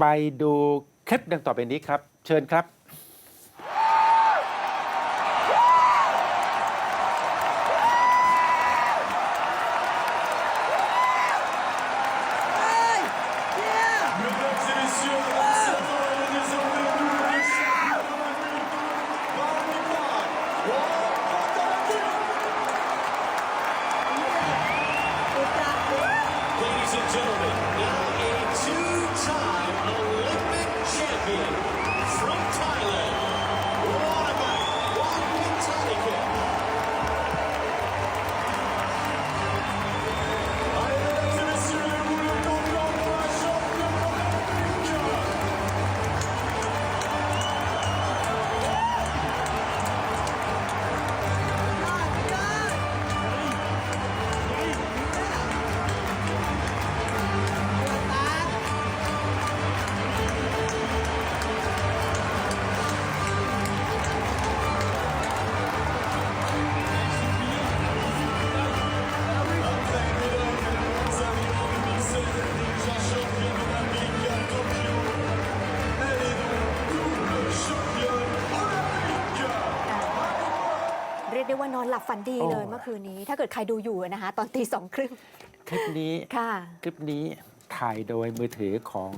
ไปดูคลิปดังต่อไปนี้ครับ เชิญครับ รียกได้ว่านอนหลับฝันดีโอ้เลยเมื่อคืนนี้ ถ้าเกิดใครดูอยู่นะคะ ตอนตีสองครึ่งคลิปนี้ค่ะคลิปนี้ถ่ายโดยมือถือของ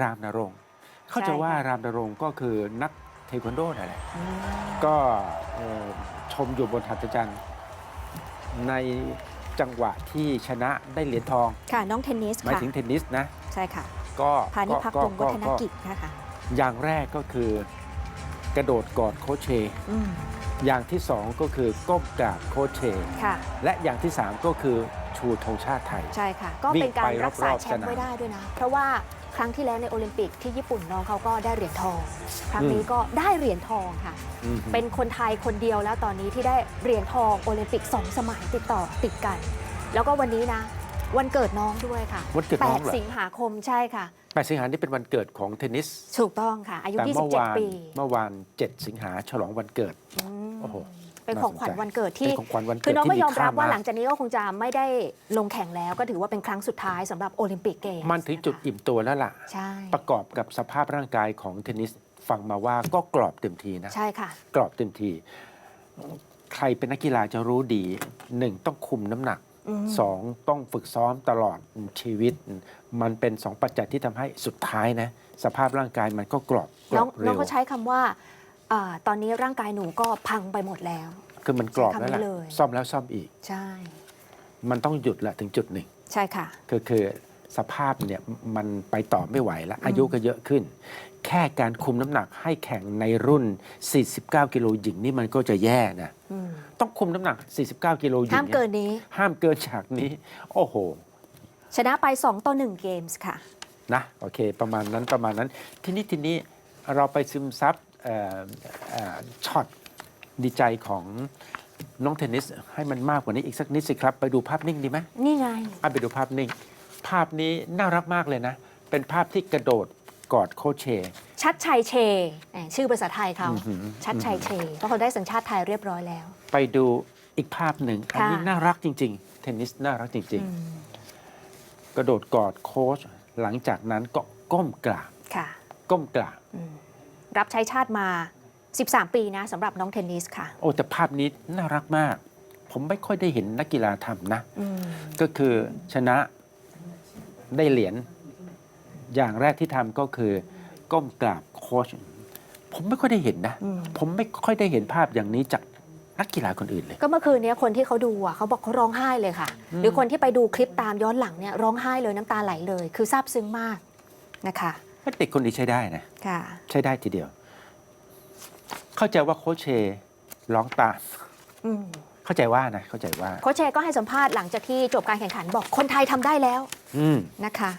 รามนรงค์เขาใจะช่ค่ะว่ารามนรงค์ก็คือนักเทควันโดนั่นแหละก็เอ่อชมอยู่บนหัตถจันทร์ในจังหวะที่ชนะได้เหรียญทองค่ะน้องเทนนิสหมายค่ะถึงเทนนิสนะใช่ค่ะ ก็พานิพักก็วงศ์วัฒนก็กิจนะคะอย่างแรกก็คือกระโดดกอดโคชเช อืมอย่างที่สองก็คือก้มกราบโคชเชค่ะ และอย่างที่สามก็คือชูธงชาติไทย ใช่ค่ะ ก็เป็นการรักษาแชมป์วิ่งไปรอบๆสนามไว้ได้ด้วยนะ เพราะว่าครั้งที่แล้วในโอลิมปิกที่ญี่ปุ่นน้องเขาก็ได้เหรียญทอง ครั้งนี้ก็ได้เหรียญทองค่ะอืมเป็นคนไทยคนเดียวแล้วตอนนี้ที่ได้เหรียญทองโอลิมปิกสองสมัยติดต่อติดกัน แล้วก็วันนี้นะ วันเกิดน้องด้วยค่ะวันเกิดน้องเหรอ8สิงหาคมใช่ค่ะแปดสิงหานี่เป็นวันเกิดของเทนนิส ถูกต้องค่ะ อายุแต่เมื่อวาน27 ปี เมื่อวาน 7 สิงหาฉลองวันเกิด อืมโอ้โหเป็นของขวัญน่าสนใจวันเกิดที่เป็นของขวัญวันเกิดคือน้องก็ที่มียอมรับค่ามากว่าหลังจากนี้ก็คงจะไม่ได้ลงแข่งแล้ว ก็ถือว่าเป็นครั้งสุดท้ายสำหรับโอลิมปิกเกมส์มันถึงจุดอิ่มตัวแล้วล่ะใช่ประกอบกับสภาพร่างกายของเทนนิสฟังมาว่าก็กรอบเต็มทีนะ ใช่ค่ะ กรอบเต็มที ใครเป็นนักกีฬาจะรู้ดีหนึ่งต้องคุมน้ำหนักอืมสองต้องฝึกซ้อมตลอดชีวิต มันเป็นสองปัจจัยที่ทำให้สุดท้ายนะ สภาพร่างกายมันก็กรอบกรน้อองบน้อเร็งวเขาใช้คำว่า อ่าตอนนี้ร่างกายหนูก็พังไปหมดแล้ว คือมันกรอบแล้วล่ะ ใช้คำนี้เลย ซ่อมแล้วซ่อมอีก ใช่ มันต้องหยุดละถึงจุดหนึ่ง ใช่ค่ะ คือคือสภาพเนี่ยมันไปต่อไม่ไหวแล้ว อายุก็เยอะขึ้น แค่การคุมน้ำหนักให้แข่งในรุ่น 49 กิโลหญิงนี่มันก็จะแย่นะ อืมต้องคุมน้ำหนัก 49 กิโลหญิงห้ามเกินนี้ ห้ามเกินฉากนี้ โอ้โห ชนะไป 2 ต่อ 1 เกมส์ค่ะ นะโอเค ประมาณนั้นประมาณนั้น ทีนี้ทีนี้เราไปซึมซับเอ่อเอ่อ ช็อตดีใจของน้องเทนนิสให้มันมากกว่านี้อีกสักนิดสิครับ ไปดูภาพนิ่งดีไหมนี่ไงอะไปดูภาพนิ่ง ภาพนี้น่ารักมากเลยนะ เป็นภาพที่กระโดดกอดโคชเช ชัดชัยเชแหมชื่อภาษาไทยเขาอื้อหือ ชัดชัยเชเพราะเขาได้สัญชาติไทยเรียบร้อยแล้ว ไปดูอีกภาพหนึ่งอันนี้ค่ะ น่ารักจริง ๆ เทนนิสน่ารักจริง อืมๆ กระโดดกอดโค้ชหลังจากนั้นก็ก้มกราบค่ะก้มกราบ อืม รับใช้ชาติมา 13 ปีนะสำหรับน้องเทนนิสค่ะ โอ้แต่ภาพนี้น่ารักมาก ผมไม่ค่อยได้เห็นนักกีฬาทำนะอืมก็คือชนะได้เหรียญอย่างแรกที่ทำก็คือ ก้มกราบโค้ชผมไม่ค่อยได้เห็นนะอืมผมไม่ค่อยได้เห็นภาพอย่างนี้จากนักกีฬาคนอื่นเลย ก็เมื่อคืนเนี้ยคนที่เขาดูอะเขาบอกเขาร้องไห้เลยค่ะ หรือคนที่ไปดูคลิปตามย้อนหลังเนี่ยร้องไห้เลยน้ำตาไหลเลย คือซาบซึ้งมากนะคะ เด็กคนนี้ใช้ได้นะ ค่ะ ใช้ได้ทีเดียว เข้าใจว่าโค้ชเชร้องตาม อืมเข้าใจว่านะ เข้าใจว่า โค้ชเชย์ก็ให้สัมภาษณ์หลังจากที่จบการแข่งขันบอกคนไทยทำได้แล้วอืม นะคะ